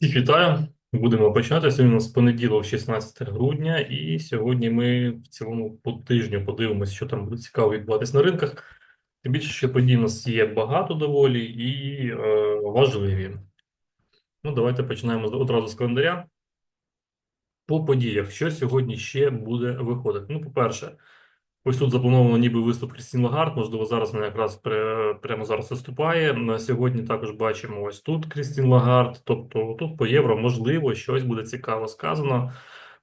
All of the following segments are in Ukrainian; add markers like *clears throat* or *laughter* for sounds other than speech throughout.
Всіх вітаю. Будемо почати. Сьогодні у нас понеділок, 16 грудня, і сьогодні ми в цілому по тижню подивимося, що там буде цікаво відбуватись на ринках. Тим більше, що подій у нас є багато доволі і е, важливі. Ну, давайте починаємо одразу з календаря. По подіях, що сьогодні ще буде виходити? Ну, по-перше, ось тут заплановано ніби виступ Крістін Лагард. Можливо, зараз вона якраз прямо зараз виступає. На сьогодні також бачимо ось тут Крістін Лагард. Тобто тут по євро, можливо, щось буде цікаво сказано.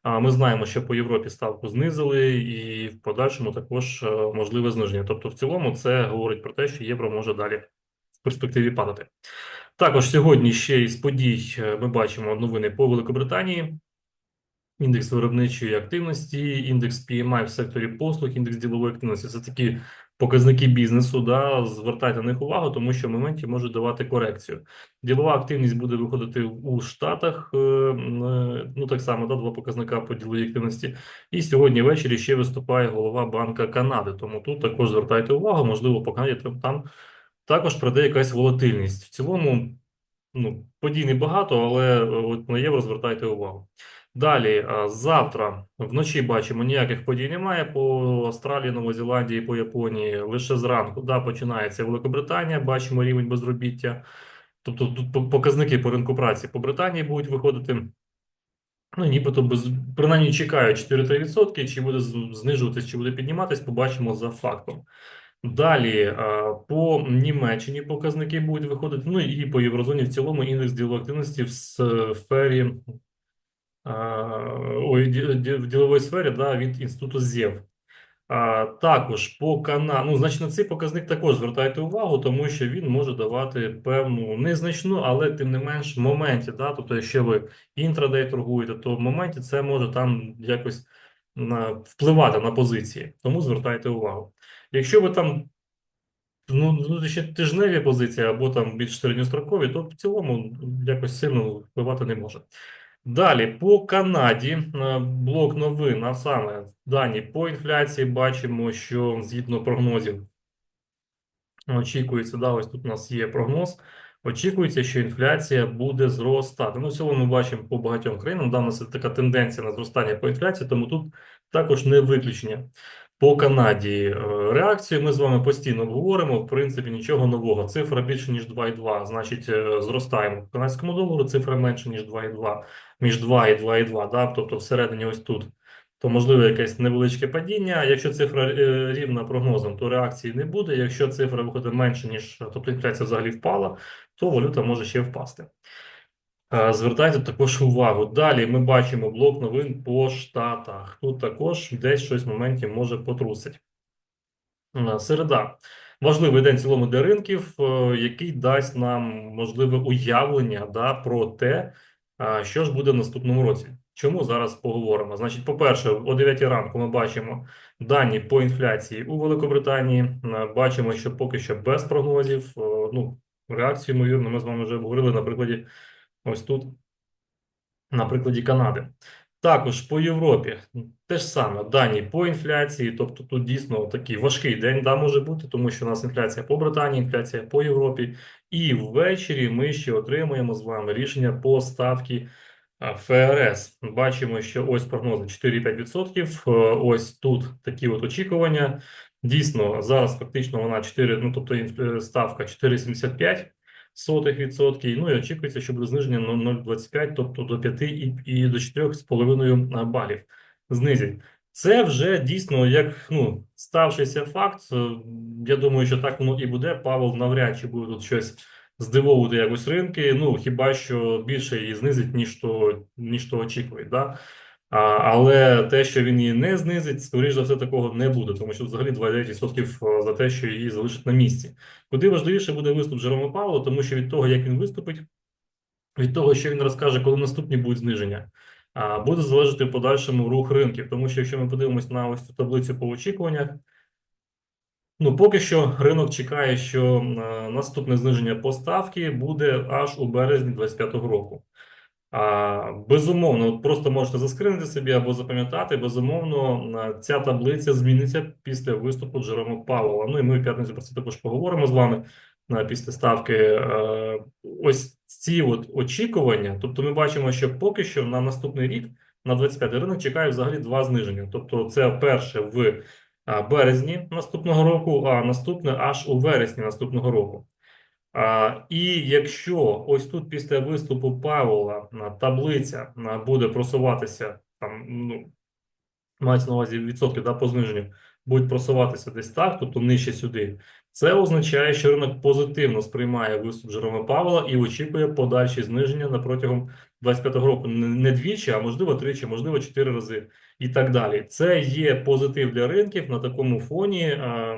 Ми знаємо, що по Європі ставку знизили, і в подальшому також е, можливе зниження. Тобто, в цілому, це говорить про те, що євро може далі в перспективі падати. Також сьогодні ще із подій е, ми бачимо новини по Великобританії. Індекс виробничої активності, індекс PMI в секторі послуг, індекс ділової активності це такі показники бізнесу. Да, звертайте на них увагу, тому що в моменті можуть давати корекцію. Ділова активність буде виходити у Штатах. е, е, Ну так само, да, два показника по діловій активності. І сьогодні ввечері ще виступає голова Банка Канади. Тому тут також звертайте увагу, можливо, по Канаді там- також прийде якась волатильність. В цілому. Ну, подій не багато, але е, от на євро звертайте увагу. Далі, завтра вночі бачимо, ніяких подій немає по Австралії, Новозеландії, по Японії. Лише зранку да, починається Великобританія, бачимо рівень безробіття. Тобто тут показники по ринку праці по Британії будуть виходити. Ну, нібито без принаймні чекають 4-3%, чи буде знижуватись, чи буде підніматись, побачимо за фактом. Далі по Німеччині показники будуть виходити. Ну і по Єврозоні в цілому індекс ділової активності в сфері ой, в діловій сфері да, від інституту ЗЄВ. А, також по Кана... ну, значить, на цей показник також звертайте увагу, тому що він може давати певну незначну, але тим не менш в моменті. Да? Тобто, якщо ви інтрадей торгуєте, то в моменті це може там якось впливати на позиції. Тому звертайте увагу. Якщо ви там ну, ну ще тижневі позиції або там більш середньострокові, то в цілому якось сильно впливати не може. Далі по Канаді е, блок новин, а саме дані по інфляції бачимо, що згідно прогнозів очікується, да, ось тут у нас є прогноз. Очікується, що інфляція буде зростати. Ну, цілому ми бачимо по багатьом країнам, да, нас така тенденція на зростання по інфляції, тому тут також не виключення. По Канаді е, реакцію ми з вами постійно обговоримо. В принципі, нічого нового. Цифра більше ніж 2,2, значить, е, зростаємо. В канадському долару цифра менше ніж 2,2, між 2 і 2,2, да, тобто всередині ось тут. То можливо якесь невеличке падіння. Якщо цифра е, рівна прогнозам, то реакції не буде. Якщо цифра виходить менше, ніж тобто інфляція взагалі впала, то валюта може ще впасти. Е, Звертайте також увагу. Далі ми бачимо блок новин по штатах. Тут також десь щось в моменті може потрусить. Е, Середа. Важливий день в цілому для ринків, який дасть нам можливе уявлення да, про те, що ж буде в наступному році. Чому зараз поговоримо? Значить, по-перше, о 9 ранку ми бачимо дані по інфляції у Великобританії. Е, Бачимо, що поки що без прогнозів. Е, Ну, реакцію, ймовірно, ми з вами вже обговорили на прикладі ось тут, на прикладі Канади. Також по Європі те ж саме дані по інфляції, тобто тут дійсно такий важкий день да, може бути, тому що у нас інфляція по Британії, інфляція по Європі, і ввечері ми ще отримаємо з вами рішення по ставці ФРС. Бачимо, що ось прогнози 4,5%. Е, Ось тут такі от очікування. Дійсно, зараз фактично вона 4, ну тобто е, ставка 4,75 сотих відсотків. Ну і очікується, що буде зниження на 0,25, тобто до 5 і, і до 4,5 балів знизять. Це вже дійсно як ну ставшийся факт. Е, Я думаю, що так воно і буде. Павел навряд чи буде тут щось здивовувати якось ринки. Ну хіба що більше її знизить, ніж то ніж то очікують. Да? А, але те, що він її не знизить, скоріш за все такого не буде, тому що взагалі 29% за те, що її залишить на місці. Куди важливіше буде виступ Джерома Павла, тому що від того, як він виступить, від того, що він розкаже, коли наступні будуть зниження, буде залежати в подальшому рух ринків. Тому що якщо ми подивимось на ось цю таблицю по очікуваннях, ну поки що ринок чекає, що наступне зниження по ставці буде аж у березні 2025 року. А, безумовно, просто можете заскринити собі або запам'ятати. Безумовно, ця таблиця зміниться після виступу Джерома Павла. Ну і ми в п'ятницю про це також поговоримо з вами. Е, після ставки. Е, Ось ці от очікування. Тобто, ми бачимо, що поки що на наступний рік, на 25 ринок, чекає взагалі два зниження. Тобто, це перше в березні наступного року, а наступне аж у вересні наступного року. І якщо ось тут після виступу Павла таблиця буде просуватися там, ну, мається на увазі відсотки да, по зниженню, будуть просуватися десь так, тобто нижче сюди. Це означає, що ринок позитивно сприймає виступ Жерома Павла і очікує подальші зниження на протягом 25-го року. Не двічі, а можливо тричі, можливо, чотири рази і так далі. Це є позитив для ринків на такому фоні. е,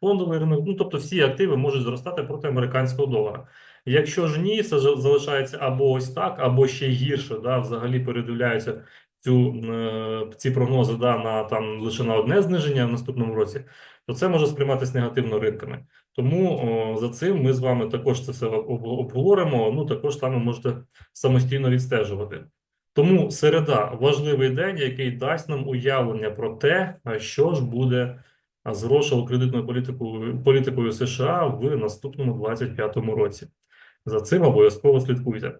Фондовий ринок, ну тобто всі активи можуть зростати проти американського долара. Якщо ж ні, це залишається або ось так, або ще гірше. Да, взагалі передивляються цю е, ці прогнози да, на там лише на одне зниження в наступному році, то це може сприйматися негативно ринками. Тому о, за цим ми з вами також це все обговоримо. Ну також саме можете самостійно відстежувати. Тому середа важливий день, який дасть нам уявлення про те, що ж буде з грошово-кредитною політикою, політикою США в наступному 25-му році. За цим обов'язково слідкуйте.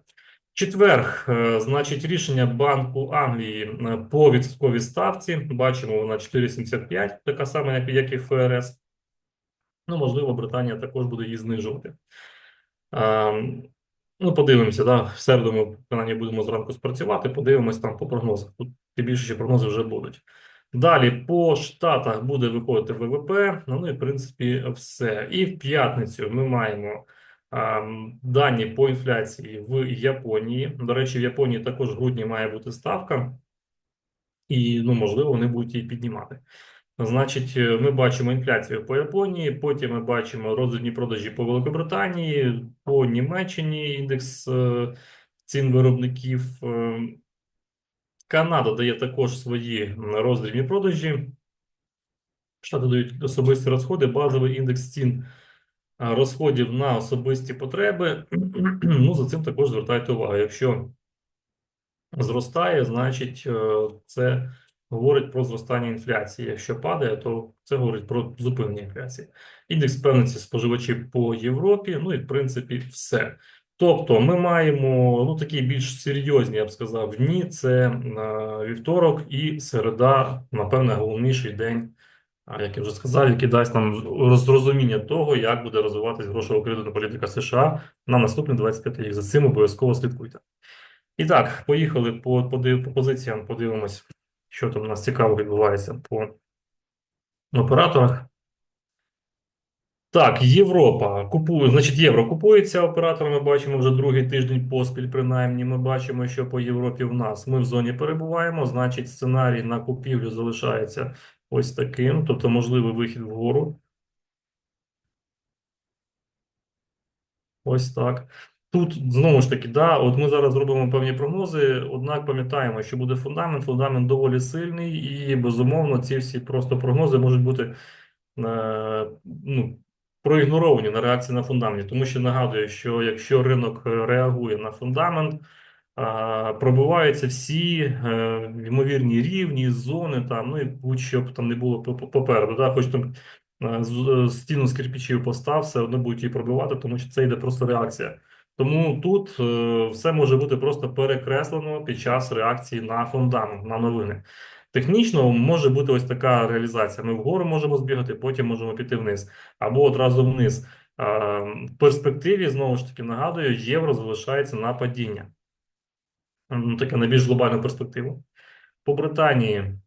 Четвер, е, значить, рішення Банку Англії е, по відсотковій ставці. Бачимо, вона 4,75, така сама, як, і ФРС. Ну, можливо, Британія також буде її знижувати. А, ну, подивимося, да. В середу ми принаймні будемо зранку спрацювати, подивимось там по прогнозах. Тут тим більше, що прогнози вже будуть. Далі по штатах буде виходити ВВП. Ну і в принципі все. І в п'ятницю ми маємо дані по інфляції в Японії. До речі, в Японії також в грудні має бути ставка, і ну можливо вони будуть її піднімати. Значить, е, ми бачимо інфляцію по Японії, потім ми бачимо роздрібні продажі по Великобританії, по Німеччині індекс е, цін виробників. Е, Канада дає також свої роздрібні продажі. Штати дають особисті розходи, базовий індекс цін розходів на особисті потреби. *clears throat* Ну, за цим також звертайте увагу. Якщо зростає, значить е, це говорить про зростання інфляції. Якщо падає, то це говорить про зупинення інфляції. Індекс певності споживачів по Європі. Ну і в принципі все. Тобто, ми маємо ну такі більш серйозні, я б сказав, дні. Це е, вівторок і середа, напевне, головніший день. Як я вже сказав, який дасть нам розрозуміння того, як буде розвиватись грошова кредитна політика США на наступний 25 рік. За цим обов'язково слідкуйте. І так, поїхали по, по, по позиціям, подивимось, що там у нас цікаво відбувається по операторах. Так, Європа купує, значить, євро купується операторами. Бачимо вже другий тиждень поспіль. Принаймні, ми бачимо, що по Європі в нас ми в зоні перебуваємо. Значить, сценарій на купівлю залишається ось таким, тобто можливий вихід вгору. Ось так. Тут знову ж таки, да, от ми зараз зробимо певні прогнози, однак пам'ятаємо, що буде фундамент. Фундамент доволі сильний, і безумовно, ці всі просто прогнози можуть бути е, ну, проігноровані на реакції на фундамент. Тому що нагадую, що якщо ринок реагує на фундамент, пробиваються всі е, ймовірні рівні, зони, там, ну і будь-що б там не було по- по- попереду. Да, хоч там е, з- стіну з кирпичів постав, все одно будуть її пробивати, тому що це йде просто реакція. Тому тут е, все може бути просто перекреслено під час реакції на фундамент, на новини. Технічно може бути ось така реалізація. Ми вгору можемо збігати, потім можемо піти вниз, або одразу вниз. Е, В перспективі, знову ж таки, нагадую, євро залишається на падіння. Ну, таке на більш глобальну перспективу. По Британії.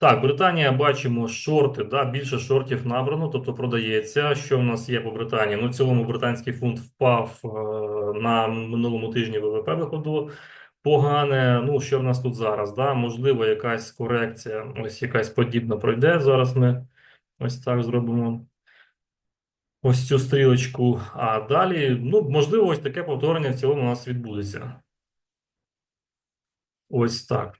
Так, Британія бачимо шорти, да, більше шортів набрано, тобто продається. Що в нас є по Британії? Ну, в цілому британський фунт впав е, на минулому тижні ВВП виходило погане. Ну, що в нас тут зараз? Да? Можливо, якась корекція, ось якась подібна пройде. Зараз ми ось так зробимо ось цю стрілочку. А далі, ну, можливо, ось таке повторення в цілому у нас відбудеться. Ось так.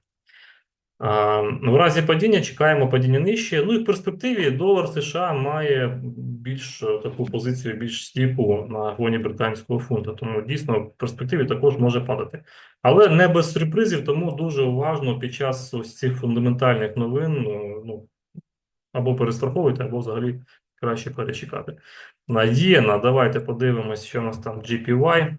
А, В разі падіння чекаємо падіння нижче. Ну і в перспективі долар США має більш е, таку позицію, більш стійку на фоні британського фунту. Тому дійсно в перспективі також може падати. Але не без сюрпризів, тому дуже уважно під час ось цих фундаментальних новин. Ну, ну Або перестраховуйте, або взагалі краще перечекати. На єна, давайте подивимось, що у нас там GPY.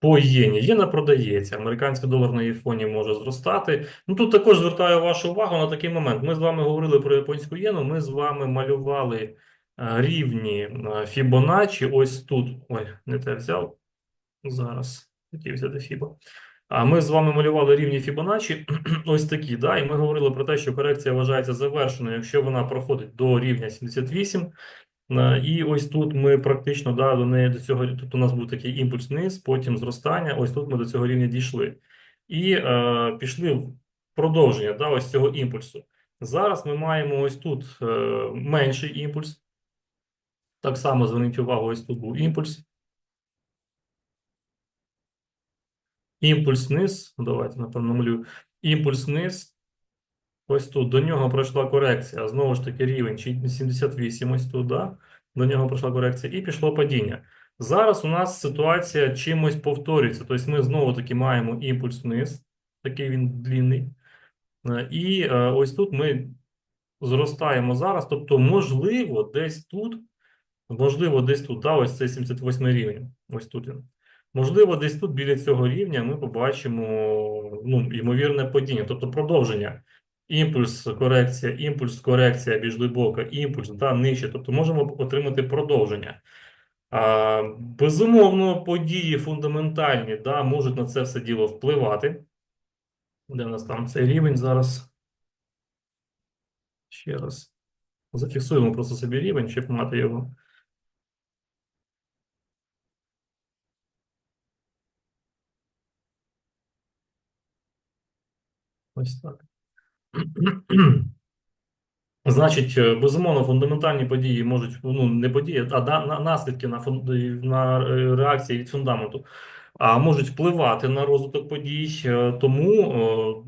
По єні. Єна продається. Американський долар на її фоні може зростати. Ну тут також звертаю вашу увагу на такий момент. Ми з вами говорили про японську єну. Ми з вами малювали е, рівні е, Fibonacci. Ось тут. Ой, не те взяв. Зараз хотів взяти Фібо. А ми з вами малювали рівні Fibonacci. *clears throat* Ось такі. Да? І ми говорили про те, що корекція вважається завершеною, якщо вона проходить до рівня 78. Е, І ось тут ми практично да, до неї до цього. Тут у нас був такий імпульс вниз, потім зростання. Ось тут ми до цього рівня дійшли. І е, пішли в продовження да, ось цього імпульсу. Зараз ми маємо ось тут е, менший імпульс. Так само зверніть увагу, ось тут був імпульс. Імпульс вниз. Давайте, напевно, малюю. Імпульс вниз. Ось тут до нього пройшла корекція. Знову ж таки, рівень 78 ось тут, да? До нього пройшла корекція і пішло падіння. Зараз у нас ситуація чимось повторюється. Тобто ми знову таки маємо імпульс вниз, такий він длінний. Е, І е, ось тут ми зростаємо зараз. Тобто, можливо, десь тут, можливо, десь тут, да, ось цей 78 рівень. Ось тут він. Можливо, десь тут біля цього рівня ми побачимо ну, ймовірне падіння, тобто продовження. Імпульс, корекція, імпульс, корекція більш глибока, імпульс, да, нижче. Тобто можемо отримати продовження. А, безумовно, події фундаментальні да, можуть на це все діло впливати. Де в нас там цей рівень зараз? Ще раз. Зафіксуємо просто собі рівень, щоб мати його. Ось так. *clears throat* Значить, е, безумовно, фундаментальні події можуть, ну, не події, а на- наслідки на, фун- на е, реакції від фундаменту, а можуть впливати на розвиток подій, е, тому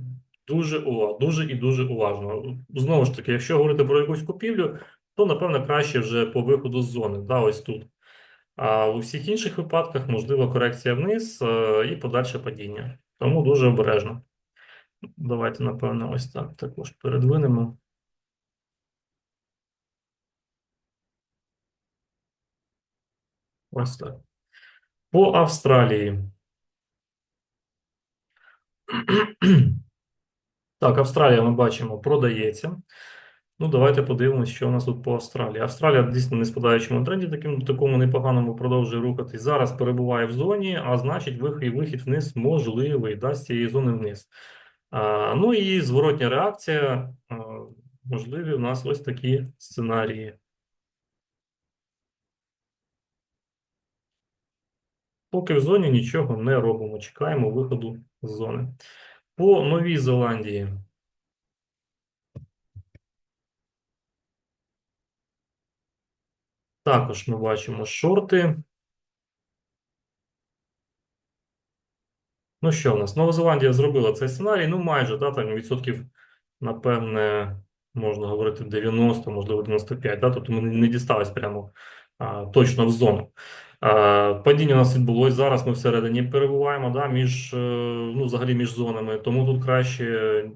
дуже дуже і дуже уважно. Знову ж таки, якщо говорити про якусь купівлю, то напевно краще вже по виходу з зони, да, ось тут. А у всіх інших випадках можлива корекція вниз і подальше падіння. Тому дуже обережно. Давайте, напевно, ось так також передвинемо. Ось так. По Австралії. Так, Австралія ми бачимо, продається. Ну, давайте подивимось, що у нас тут по Австралії. Австралія дійсно не спадаючому тренді, таким такому непоганому продовжує рухатись. Зараз перебуває в зоні, а значить, вихід, вихід вниз можливий, да, з цієї зони вниз. Ну і зворотня реакція. Можливі у нас ось такі сценарії. Поки в зоні нічого не робимо. Чекаємо виходу з зони. По Новій Зеландії. Також ми бачимо шорти. Ну що в нас? Нова Зеландія зробила цей сценарій, ну майже, да, там відсотків, напевне, можна говорити 90, можливо, 95, да, тобто ми не дістались прямо а, точно в зону. А, падіння у нас відбулось зараз, ми всередині перебуваємо, да, між, е, ну, взагалі між зонами, тому тут краще,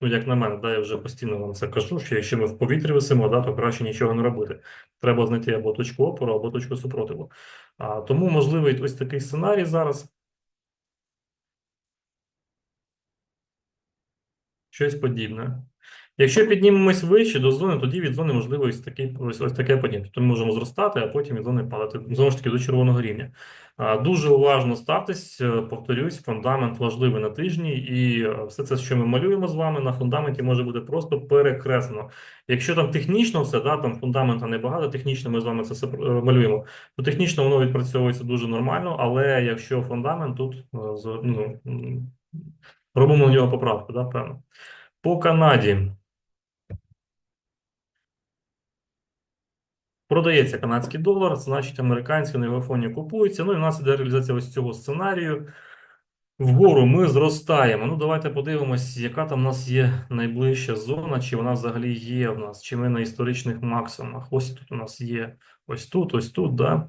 ну, як на мене, да, я вже постійно вам це кажу, що якщо ми в повітрі висимо, да, то краще нічого не робити. Треба знайти або точку опору, або точку супротиву. А, тому можливий ось такий сценарій зараз. Щось подібне. Якщо піднімемось вище до зони, тоді від зони можливо ось таке, ось, ось таке падіння. Тобто ми можемо зростати, а потім від зони падати. Знову ж таки, до червоного рівня. А, Дуже уважно ставтесь, е, повторюсь, фундамент важливий на тижні, і е, все це, що ми малюємо з вами, на фундаменті може бути просто перекреслено. Якщо там технічно все, да, там фундамента небагато, технічно ми з вами це все е, малюємо, то технічно воно відпрацьовується дуже нормально, але якщо фундамент тут ну, робимо на нього поправку, да, певно. По Канаді. Продається канадський долар, значить американський на його фоні купується. Ну і в нас іде реалізація ось цього сценарію. Вгору ми зростаємо. Ну, давайте подивимось, яка там у нас є найближча зона, чи вона взагалі є в нас, чи ми на історичних максимумах. Ось тут у нас є ось тут, ось тут, да.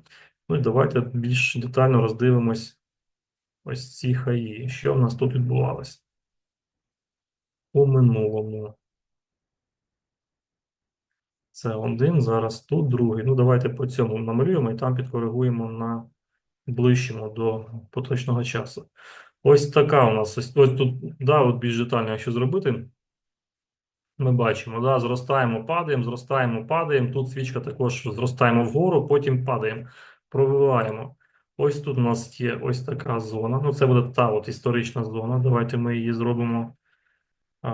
Ну і давайте більш детально роздивимось ось ці хаї. Що в нас тут відбувалося? по минулому. Це один, зараз тут другий. Ну, давайте по цьому намалюємо і там підкоригуємо на ближчому до поточного часу. Ось така у нас, ось, ось тут, да, от більш детально, якщо зробити, ми бачимо, да, зростаємо, падаємо, зростаємо, падаємо. Тут свічка також зростаємо вгору, потім падаємо, пробиваємо. Ось тут у нас є ось така зона. Ну, це буде та от історична зона. Давайте ми її зробимо а,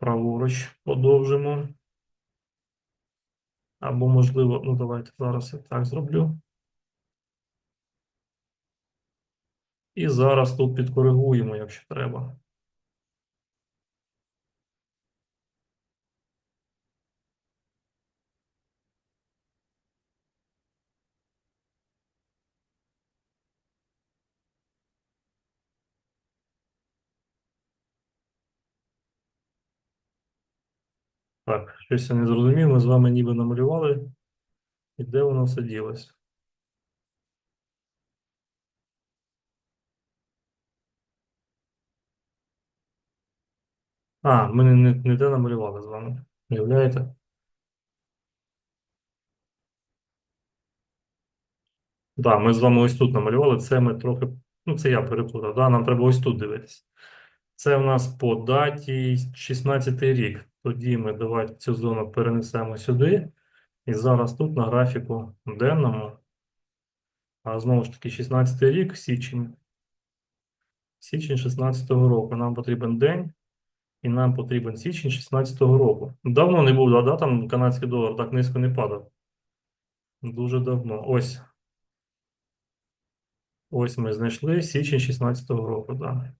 праворуч, подовжимо. Або, можливо, ну давайте зараз я так зроблю. І зараз тут підкоригуємо, якщо треба. Так, щось я не зрозумів. Ми з вами ніби намалювали. І де воно все ділося? А, ми не, не, те намалювали з вами. Уявляєте? Да, ми з вами ось тут намалювали. Це ми трохи. Ну, це я переплутав. Да? Нам треба ось тут дивитися. Це у нас по даті 16 рік. Тоді ми давайте цю зону перенесемо сюди. І зараз тут на графіку денному. А знову ж таки, 16 рік, січень. Січень 16-го року. Нам потрібен день, і нам потрібен січень 16-го року. Давно не був, да, там канадський долар так низько не падав. Дуже давно. Ось. Ось ми знайшли січень 16-го року, да.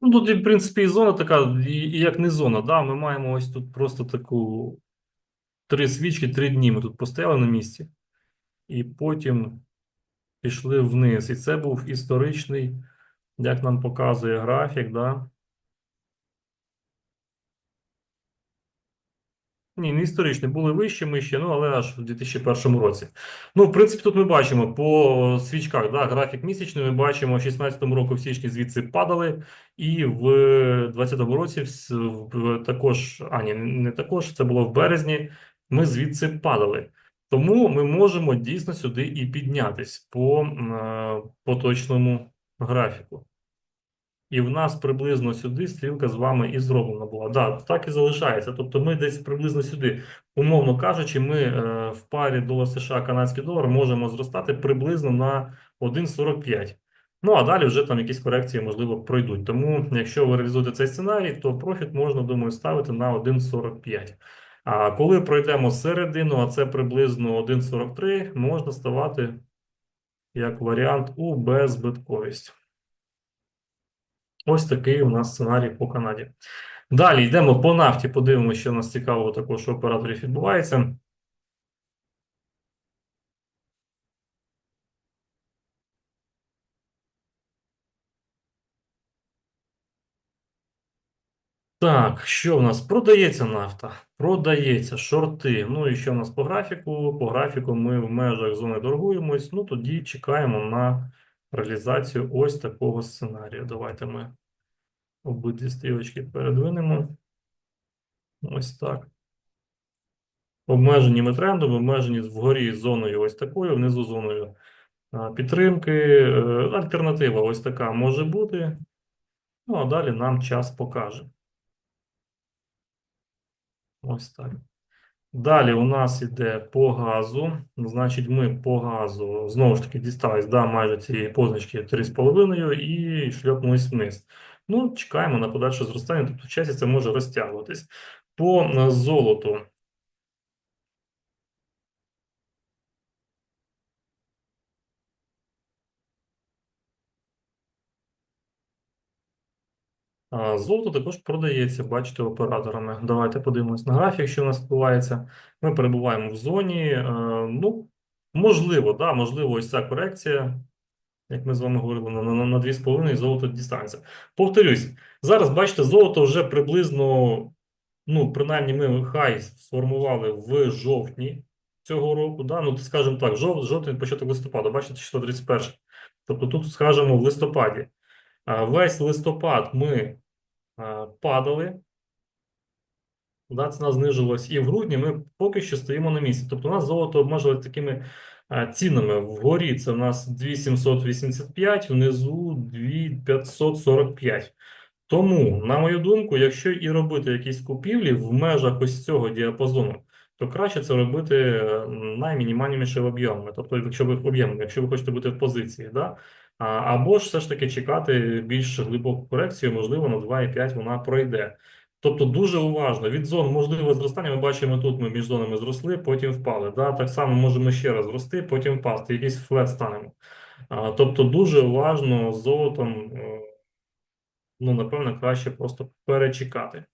Ну, тут, в принципі, і зона така, і, і як не зона, да, ми маємо ось тут просто таку три свічки, три дні ми тут постояли на місці, і потім пішли вниз. І це був історичний, як нам показує графік, да. Ні, не історичний, були вищі ми ще, ну але аж в 2001 році. Ну, в принципі, тут ми бачимо по свічках, да, графік місячний, ми бачимо, в 16 року в січні звідси падали, і в 2020 році також, а ні, не також, це було в березні, ми звідси падали. Тому ми можемо дійсно сюди і піднятись по е, поточному графіку. І в нас приблизно сюди стрілка з вами і зроблена була. Да, так і залишається. Тобто ми десь приблизно сюди, умовно кажучи, ми е, в парі долар США канадський долар можемо зростати приблизно на 1,45. Ну а далі вже там якісь корекції, можливо, пройдуть. Тому, якщо ви реалізуєте цей сценарій, то профіт можна, думаю, ставити на 1,45. А коли пройдемо середину, а це приблизно 1,43, можна ставати як варіант у беззбитковість. Ось такий у нас сценарій по Канаді. Далі йдемо по нафті, подивимося, що у нас цікавого також у операторів відбувається. Так, що в нас? Продається нафта, продається шорти. Ну і що в нас по графіку? По графіку ми в межах зони торгуємось. Ну тоді чекаємо на реалізацію ось такого сценарію. Давайте ми обидві стрілочки передвинемо. Ось так. Обмежені ми трендом, обмежені вгорі зоною ось такою, внизу зоною підтримки. Е, альтернатива ось така може бути. Ну, а далі нам час покаже. Ось так. Далі у нас йде по газу. Значить, ми по газу знову ж таки дістались да, майже цієї позначки 3,5 і шльопнулись вниз. Ну, чекаємо на подальше зростання, тобто в часі це може розтягуватись. По золоту. Золото також продається, бачите, операторами. Давайте подивимось на графік, що у нас відбувається. Ми перебуваємо в зоні. Е, ну, можливо, да, можливо, ось ця корекція, як ми з вами говорили, на, на, на 2,5 золото дістанеться. Повторюсь, зараз бачите, золото вже приблизно, ну, принаймні, ми хай сформували в жовтні цього року, да, ну, скажімо так, жов, жовтень, початок листопада, бачите, число 31. Тобто тут скажемо в листопаді. Весь листопад ми падали, да, ціна знижувалась, і в грудні ми поки що стоїмо на місці. Тобто у нас золото обмежилось такими цінами. Вгорі це у нас 2785, внизу 2545. Тому, на мою думку, якщо і робити якісь купівлі в межах ось цього діапазону, то краще це робити е, наймінімальнішими об'ємами, тобто, якщо ви об'ємами, якщо ви хочете бути в позиції, да? Або ж все ж таки чекати більш глибоку корекцію, можливо, на 2,5 вона пройде. Тобто дуже уважно від зон можливого зростання. Ми бачимо тут. Ми між зонами зросли, потім впали. Да? Так само можемо ще раз зрости, потім впасти. Якийсь флет станемо. А, тобто дуже уважно з золотом. е, Ну, напевно, краще просто перечекати.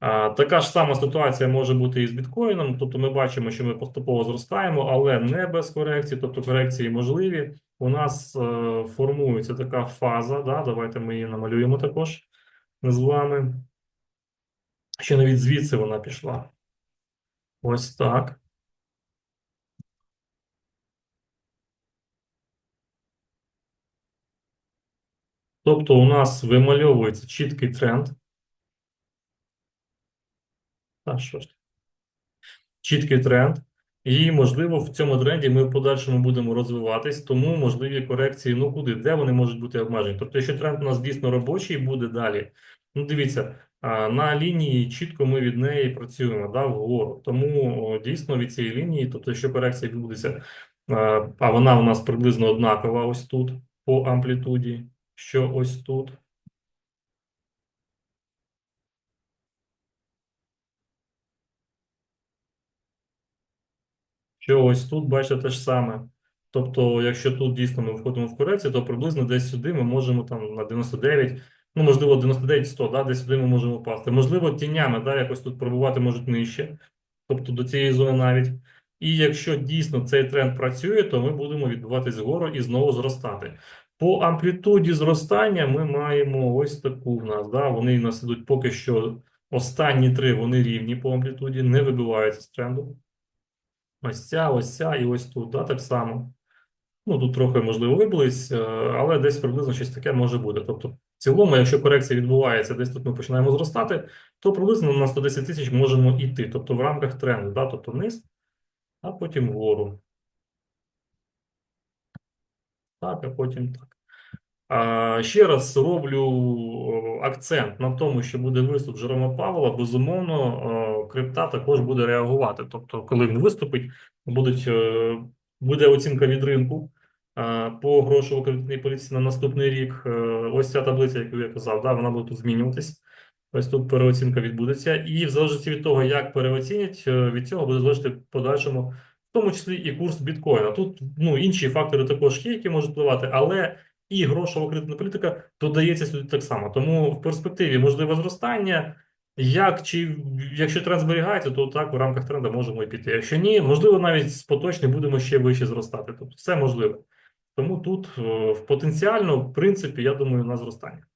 А, така ж сама ситуація може бути і з біткоїном. Тобто ми бачимо, що ми поступово зростаємо, але не без корекції, тобто корекції можливі. У нас е, формується така фаза. Да? Давайте ми її намалюємо також з вами. Ще навіть звідси вона пішла. Ось так. Тобто, у нас вимальовується чіткий тренд. Та що ж? Чіткий тренд. І, можливо, в цьому тренді ми в подальшому будемо розвиватись, тому можливі корекції, ну куди, де вони можуть бути обмежені. Тобто, якщо тренд у нас дійсно робочий буде далі, ну дивіться, на лінії чітко ми від неї працюємо, да, вгору. Тому дійсно від цієї лінії, тобто, якщо корекція відбудеться, а, вона у нас приблизно однакова ось тут по амплітуді, що ось тут. Що ось тут, бачите, те ж саме. Тобто, якщо тут дійсно ми входимо в корекцію, то приблизно десь сюди ми можемо там на 99, ну можливо, 99-100, да, десь сюди ми можемо впасти. Можливо, тінями, да, якось тут пробувати можуть нижче, тобто до цієї зони навіть. І якщо дійсно цей тренд працює, то ми будемо відбуватись вгору і знову зростати. По амплітуді зростання ми маємо ось таку в нас. Да, Вони у нас ідуть поки що останні три, вони рівні по амплітуді, не вибиваються з тренду. Ось ця, ось ця і ось тут, да, так само. Ну, тут трохи, можливо, вибились, е, але десь приблизно щось таке може бути. Тобто, в цілому, якщо корекція відбувається, десь тут ми починаємо зростати, то приблизно на 110 тисяч можемо йти. Тобто в рамках тренду, да, тобто вниз, а потім вгору. Так, а потім так. Ще раз роблю акцент на тому, що буде виступ Жерома Павла. Безумовно, о, крипта також буде реагувати. Тобто, коли він виступить, будуть, е, буде оцінка від ринку е, по грошово-кредитній політиці на наступний рік. Е, Ось ця таблиця, яку я казав, да, вона буде тут змінюватись. Ось тут переоцінка відбудеться. І в залежності від того, як переоцінять, е, від цього буде залежати в подальшому, в тому числі і курс біткоїна. Тут ну, інші фактори також є, які можуть впливати, але і грошова кредитна політика додається сюди так само. Тому в перспективі можливе зростання. Як чи якщо тренд зберігається, то так в рамках тренду можемо і піти. Якщо ні, можливо, навіть з поточних будемо ще вище зростати. Тобто все можливе. Тому тут е, в потенціально, в принципі, я думаю, на зростання.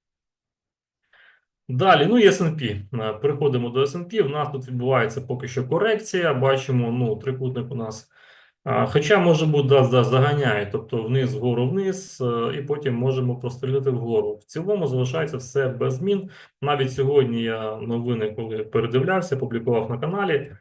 Далі, ну і S&P. Е, Переходимо до S&P. У нас тут відбувається поки що корекція. Бачимо, ну, трикутник у нас. Хоча може бути да, да, заганяє, тобто вниз, вгору, вниз, е, і потім можемо прострілити вгору. В цілому залишається все без змін. Навіть сьогодні я новини, коли передивлявся, публікував на каналі.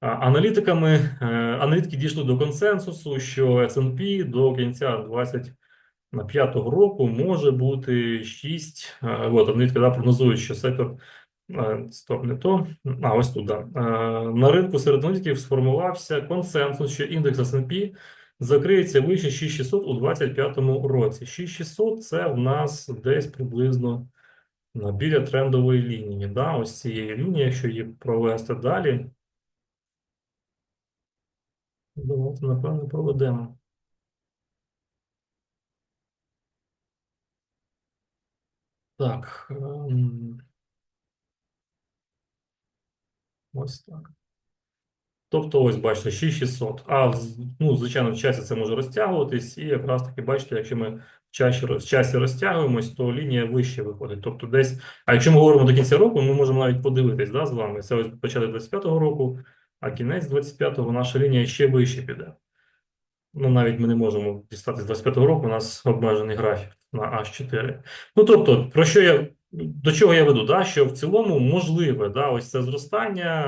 Аналітиками, е, аналітики дійшли до консенсусу, що S&P до кінця 25-го року може бути 6. е, От аналітики да, прогнозують, що сектор стоп, не то. А ось тут, да. Е, На ринку серед аналітиків сформувався консенсус, що індекс S&P закриється вище 6600 у 25-му році. 6600 – це в нас десь приблизно біля трендової лінії. Да? Ось цієї лінії, якщо її провести далі. Давайте, напевно, проведемо. Так. Ось так. Тобто, ось бачите, 6600. А ну, звичайно, в часі це може розтягуватись, і якраз таки бачите, якщо ми в часі, в часі розтягуємось, то лінія вище виходить. Тобто, десь. А якщо ми говоримо до кінця року, ми можемо навіть подивитись да, з вами. Це ось почали 25-го року. а кінець 25-го наша лінія ще вище піде. Ну, навіть ми не можемо дістати з 25-го року, у нас обмежений графік на H4. Ну, тобто, про що я, до чого я веду, да? що в цілому можливе, да, ось це зростання,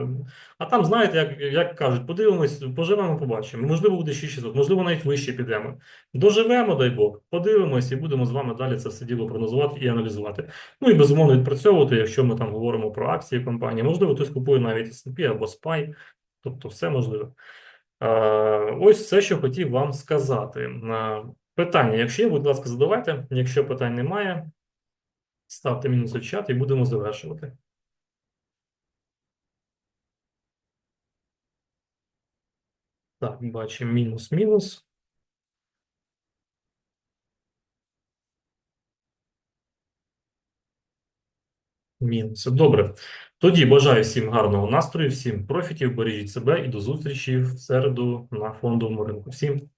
е, а там, знаєте, як, як кажуть, подивимось, поживемо, побачимо. Можливо, буде 6600, можливо, навіть вище підемо. Доживемо, дай Бог, подивимось і будемо з вами далі це все діло прогнозувати і аналізувати. Ну і безумовно відпрацьовувати, якщо ми там говоримо про акції компанії. Можливо, хтось купує навіть S&P або SPY, тобто все можливо. Е, Ось все, що хотів вам сказати. Питання, якщо є, будь ласка, задавайте. Якщо питань немає, ставте мінус у чат і будемо завершувати. Так, бачимо мінус-мінус. Мінус. Добре. Тоді бажаю всім гарного настрою, всім профітів, бережіть себе і до зустрічі в середу на фондовому ринку. Всім